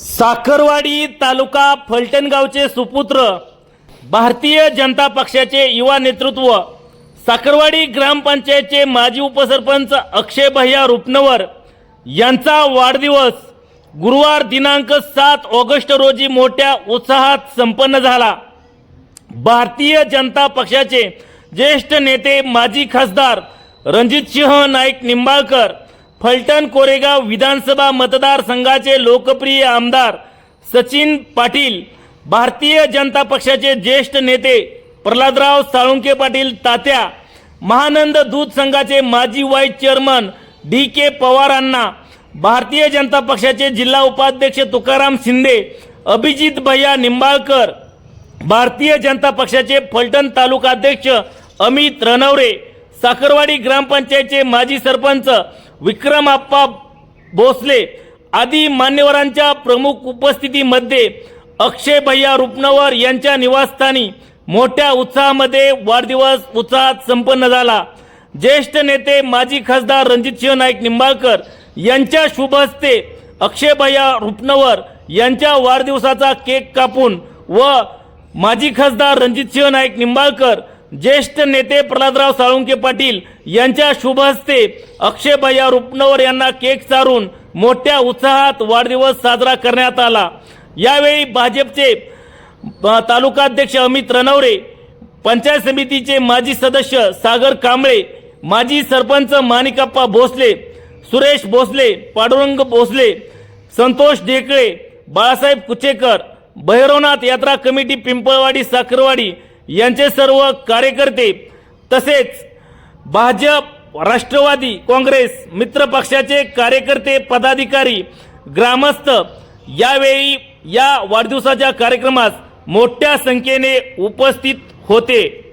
साखरवाडी तालुका फलटणगावचे सुपुत्र भारतीय जनता पक्षाचे युवा नेतृत्व साखरवाडी ग्रामपंचायतचे माजी उपसरपंच अक्षय भैया रुपनवर यांचा वाढदिवस गुरुवार दिनांक सात ऑगस्ट रोजी मोठ्या उत्साहात संपन्न झाला. भारतीय जनता पक्षाचे ज्येष्ठ नेते माजी खासदार रणजितसिंह नाईक निंबाळकर फलटण कोरेगाव विधानसभा मतदारसंघाचे लोकप्रिय आमदार सचिन पाटील भारतीय जनता पक्षाचे ज्येष्ठ नेते प्रल्हादराव साळुंके पाटील तात्या महानंद दूध संघाचे माजी व्हाईस चेअरमन डी के पवारांना भारतीय जनता पक्षाचे जिल्हा उपाध्यक्ष तुकाराम शिंदे अभिजित भैया निंबाळकर भारतीय जनता पक्षाचे फलटण तालुकाध्यक्ष अमित रणवरे साखरवाडी ग्रामपंचायतचे माजी सरपंच विक्रम आप्पा भोसले आदी मान्यवरांच्या प्रमुख उपस्थितीमध्ये अक्षय भैया रुपनवर यांच्या निवासस्थानी मोठ्या उत्साहामध्ये वाढदिवस उत्साहात संपन्न झाला. ज्येष्ठ नेते माजी खासदार रणजितसिंह नाईक निंबाळकर यांच्या शुभ हस्ते अक्षय भैया रुपनवर यांच्या वाढदिवसाचा केक कापून व माजी खासदार रणजितसिंह नाईक निंबाळकर ज्येष्ठ नेते प्रल्हादराव साळुंके पाटील यांच्या शुभ हस्ते अक्षय भैया रुपनवर यांना केक चारून मोठ्या उत्साहात वाढदिवस साजरा करण्यात आला. यावेळी भाजपचे तालुकाध्यक्ष अमित रनवरे पंचायत समितीचे माजी सदस्य सागर कांबळे माजी सरपंच माणिकप्पा भोसले सुरेश भोसले पाडुरंग भोसले संतोष ढेकळे बाळासाहेब कुचेकर भैरवनाथ यात्रा कमिटी पिंपळवाडी साखरवाडी यांचे सर्व कार्यकर्ते तसेच भाजप राष्ट्रवादी काँग्रेस मित्र पक्षाचे कार्यकर्ते पदाधिकारी ग्रामस्थ यावेळी या वाढदिवसाच्या कार्यक्रमास मोठ्या संख्येने उपस्थित होते.